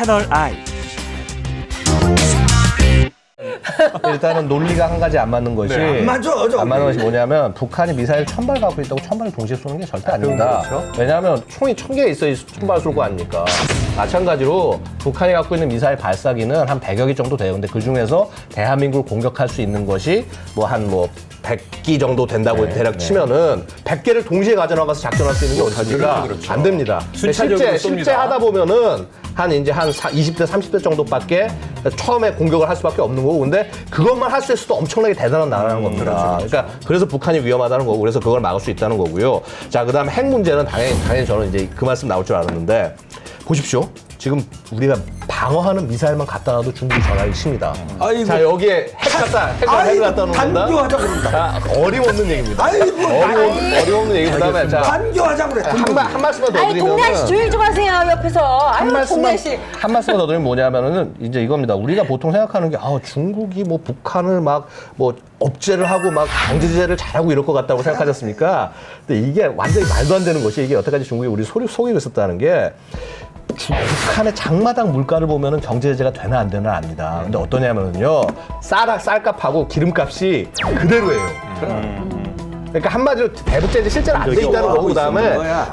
채널 I. 일단은 논리가 한 가지 안 맞는 것이 네, 안 맞아, 저. 안 맞는 것이 뭐냐면 북한이 미사일 천 발 갖고 있다고 천 발을 동시에 쏘는 게 절대 아닙니다. 그렇죠. 왜냐하면 총이 천 개 있어야 천발 쏠 거 아닙니까? 마찬가지로 북한이 갖고 있는 미사일 발사기는 한 100여 개 정도 돼요. 근데 그 중에서 대한민국을 공격할 수 있는 것이 뭐 한 뭐 100기 정도 된다고 네, 대략 치면은 100개를 동시에 가져나가서 작전할 수 있는 게 어디입니까? 그렇죠. 안 됩니다. 순차적으로 실제, 쏩니다. 실제 하다 보면은 한 이제 한 사- 20대 30대 정도밖에 처음에 공격을 할 수밖에 없는 거고 근데 그것만 할 수 있어도 엄청나게 대단한 나라는 겁니다. 그러니까 그래서 북한이 위험하다는 거고 그래서 그걸 막을 수 있다는 거고요. 자 그다음에 핵 문제는 당연히 당연히 저는 이제 그 말씀 나올 줄 알았는데 보십시오. 지금 우리가 방어하는 미사일만 갖다 놔도 중국이 전화를 칩니다. 아이고. 자 여기에 핵 갖다 핵, 핵을 갖다 놓는다. 반교하자 그런다. 자 어림없는 얘기입니다. 아이고, 어림없는 어림없는 얘기 그다음에 자 반교하자 그래. 한, 말, 한 말씀만 더 아니 동네 드리면은 씨 조용히 좀 하세요 옆에서. 한 아유 말씀만 동네 씨. 한 말씀만 더 드리면 뭐냐면은 이제 이겁니다. 우리가 보통 생각하는 게 아, 중국이 뭐 북한을 막 뭐 억제를 하고 막 강제 제재를 잘하고 이럴 것 같다고 생각하셨습니까? 근데 이게 완전히 말도 안 되는 것이 이게 여태까지 중국이 우리 소리 속이고 있었다는 게 주- 북한의 장마당 물가를 보면은 경제 제재가 되나 안 되나 압니다. 근데 어떠냐면은요. 쌀 쌀값하고 기름값이 그대로예요. 그러니까 한마디로 대북 제재 실제로 안 돼 있다는 거고 그다음에.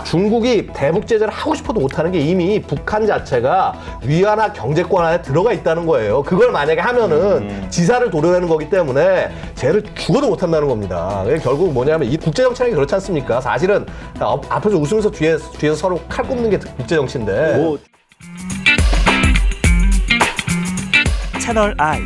중국이 대북 제재를 하고 싶어도 못 하는 게 이미 북한 자체가 위안화 경제권 안에 들어가 있다는 거예요. 그걸 만약에 하면은 지사를 도려내는 거기 때문에 쟤를 죽어도 못 한다는 겁니다. 그게 결국 뭐냐면 이 국제 정치라는 게 그렇지 않습니까? 사실은 앞- 앞에서 웃으면서 뒤에 뒤에서 서로 칼 꼽는 게 국제 정치인데. 채널 I.